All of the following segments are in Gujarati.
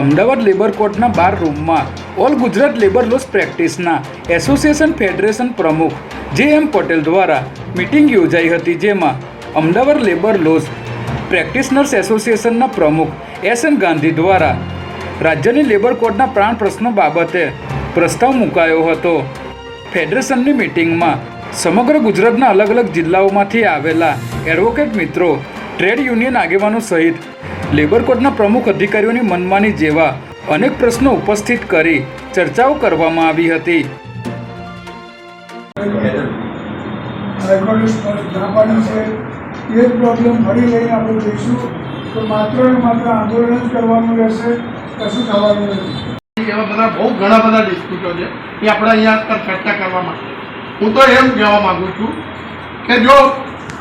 અમદાવાદ લેબર કોર્ટના બાર રૂમમાં ઓલ ગુજરાત લેબર લોસ પ્રેક્ટિસના એસોસિએશન ફેડરેશન પ્રમુખ જે એમ પટેલ દ્વારા મિટિંગ યોજાઈ હતી જેમાં અમદાવાદ લેબર લોસ પ્રેક્ટિશનર્સ એસોસિએશનના પ્રમુખ એસ એન ગાંધી દ્વારા રાજ્યની લેબર કોર્ટના પ્રાણ પ્રશ્નો બાબતે પ્રસ્તાવ મુકાયો હતો. ફેડરેશનની મિટિંગમાં સમગ્ર ગુજરાતના અલગ અલગ જિલ્લાઓમાંથી આવેલા એડવોકેટ મિત્રો, ટ્રેડ યુનિયન આગેવાનો સહિત લેબર કોર્ટના પ્રમુખ અધિકારીઓની મનમાની જેવા અનેક પ્રશ્નો ઉપસ્થિત કરી ચર્ચાઓ કરવામાં આવી હતી. છે. એ પ્રોબ્લેમ ફરી લઈને આપણે જઈશું તો માત્ર ને માત્ર આંદોલન જ કરવાનું રહેશે કશું થવાનું નથી. એવા બધા બહુ ઘણા બધા ડિસ્પ્યુટો છે એ આપણે અહીંયા અત્યારે ચર્ચા કરવામાં હું તો એમ કહેવા માંગુ છું કે જો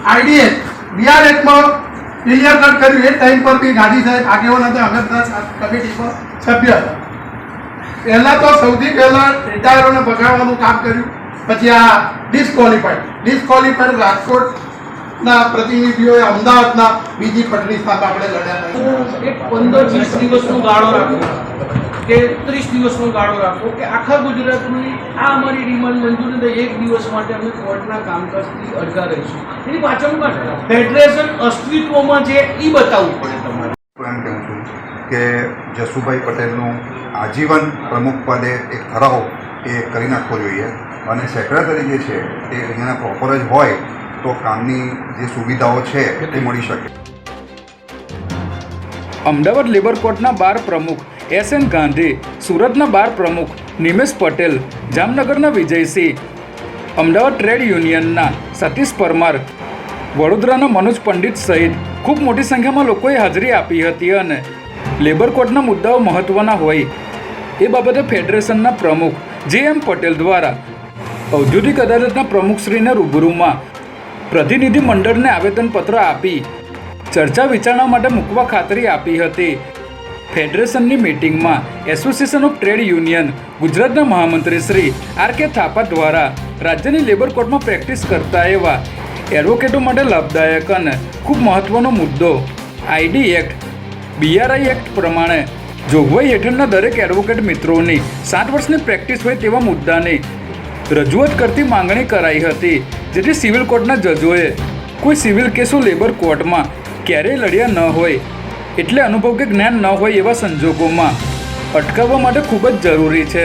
આઈડીએસ બીઆરએસમાં ક્લિયર કટ કર્યું. એ ટાઈમ પર બી ગાંધી સાહેબ આગેવાન હતા અમે બધા સભ્ય. હતા પહેલાં તો સૌથી પહેલાં રિટાયરોને ભગાડવાનું કામ કર્યું. પછી આ ડિસ્કોલિફાઈડ ડિસ્કોલિફાઈડ રાજકોટના પ્રતિનિધિઓએ અમદાવાદના બીજી પટરી સાથે આપણે લડ્યા પંદર વીસ દિવસનો ગાળો રાખો કે ત્રીસ દિવસનો ગાળો રાખો કે આખા ગુજરાતની આ અમારી ડિમાન્ડ મંજૂર નથી એક દિવસ માટે અમે કોર્ટના કામકાજથી અડધા રહીશું. એની કારણ ફેડરેશન અસ્તિત્વમાં છે એ બતાવવું પડે તમારે. એમ કહું છું કે જસુભાઈ પટેલનું આજીવન પ્રમુખ પદે એક ઠરાવ એ કરી નાખવો જોઈએ અને સેક્રેટરી જે છે તે અહીંયાના પ્રોપર જ હોય તો કામની જે સુવિધાઓ છે તે મળી શકે. અમદાવાદ લેબર કોર્ટના બાર પ્રમુખ એસ એન ગાંધી, સુરતના બાર પ્રમુખ નિમેશ પટેલ, જામનગરના વિજયસિંહ, અમદાવાદ ટ્રેડ યુનિયનના સતીશ પરમાર, વડોદરાના મનોજ પંડિત સહિત ખૂબ મોટી સંખ્યામાં લોકોએ હાજરી આપી હતી અને લેબર કોર્ટના મુદ્દાઓ મહત્ત્વના હોય એ બાબતે ફેડરેશનના પ્રમુખ જે એમ પટેલ દ્વારા ઔદ્યોગિક અદાલતના પ્રમુખશ્રીને રૂબરૂમાં પ્રતિનિધિ મંડળને આવેદનપત્ર આપી ચર્ચા વિચારણા માટે મૂકવા ખાતરી આપી હતી. ફેડરેશનની મિટિંગમાં એસોસિએશન ઓફ ટ્રેડ યુનિયન, ગુજરાતના મહામંત્રી શ્રી આર કે થાપા દ્વારા રાજ્યની લેબર કોર્ટમાં પ્રેક્ટિસ કરતા એવા એડવોકેટો માટે લાભદાયક અને ખૂબ મહત્વનો મુદ્દો આઈડી એક્ટ, બીઆરઆઈ એક્ટ પ્રમાણે જોગવાઈ હેઠળના દરેક એડવોકેટ મિત્રોની સાત વર્ષની પ્રેક્ટિસ હોય તેવા મુદ્દાની રજૂઆત કરતી માંગણી કરાઈ હતી, જેથી સિવિલ કોર્ટના જજોએ કોઈ સિવિલ કેસો લેબર કોર્ટમાં ક્યારેય લડ્યા ન હોય એટલે અનુભવ કે જ્ઞાન ન હોય એવા સંજોગોમાં અટકાવવા માટે ખૂબ જ જરૂરી છે.